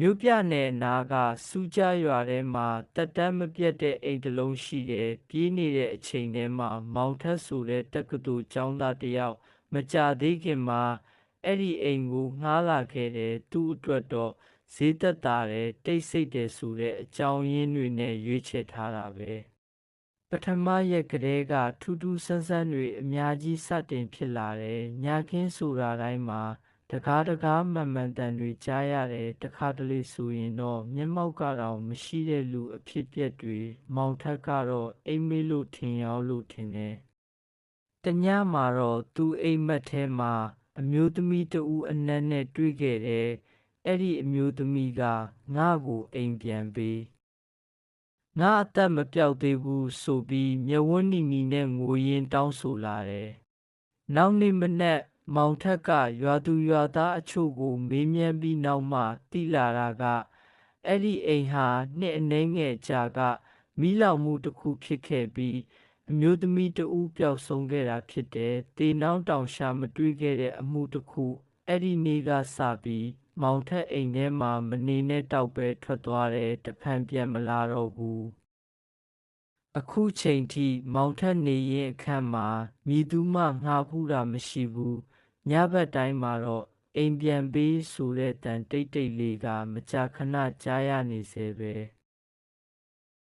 မြို့ပြနယ်နားကစူးကြရွာထဲမှာတက်တမ်းမပြတ်တဲ့အိမ်တစ်လုံးရှိတယ်ပြေးနေတဲ့အချိန်ထဲမှာမောင်ထက်ဆိုတဲ့တက္ကသိုလ်ကျောင်းသားတစ်ယောက်မကြသေးခင်မှာအဲ့ဒီအိမ်ကိုငှားလာခဲ့တယ်သူ့အတွက်တော့ဈေးသက်သာတယ်တိတ်ဆိတ်တယ်ဆိုတဲ့အကြောင်းရင်းတွေနဲ့ရွေးချယ်ထားတာပဲပထမရက်ကလေးကထူးထူးဆန်းဆန်းတွေအများကြီးစတင်ဖြစ်လာတယ်ညခင်းဆိုတာတိုင်းမှာ တကားတကားမှန်မှန်တန်တွေကြားရတယ်တခါတလေဆိုရင်တော့မျက်မှောက်ကတော့မရှိတဲ့လူအဖြစ်ပြက်တွေမောင်ထက်ကတော့အိမ်မေးလို့ထင်ရောက်လို့ထင်တယ်တညမှာတော့သူအိမ်မက်ထဲမှာ အမျိုးသမီးတဦးအနက်နဲ့တွေ့ခဲ့တယ်အဲ့ဒီအမျိုးသမီးကငါ့ကိုအိမ်ပြန်ပေးငါအသက်မပြောက်သေးဘူးဆိုပြီးမျက်ဝန်းနီနီနဲ့ငိုရင်းတောင်းဆိုလာတယ်နောက်နေ့မနက် မောင်ထက်ကရွာသူရွာသားအချို့ကို မေးမြန်းပြီးနောက်မှသိလာတာကအဲ့ဒီအိမ်ဟာနှစ်အနှဲငယ်ကြာကမီးလောင်မှုတစ်ခုဖြစ်ခဲ့ပြီးအမျိုးသမီးတဦးပျောက်ဆုံးခဲ့တာဖြစ်တယ်။တေနောင်းတောင်ရှာမတွေ့ခဲ့တဲ့အမှုတစ်ခုအဲ့ဒီနေ့ကစပြီးမောင်ထက်အိမ်ထဲမှာမနေနဲ့တောက်ပဲထွက်သွားတယ်တဖန်ပြန်မလာတော့ဘူး။အခုချိန်ထိမောင်ထက်နေရင်အခန်းမှာမြည်သူမှငှားဖူးတာမရှိဘူး။ ညဘက်တိုင်းမှာတော့အိမ်ပြန်ပေးဆိုတဲ့တန်တိတ်တိတ်လေးကမကြာခဏကြားရနေစေပဲ။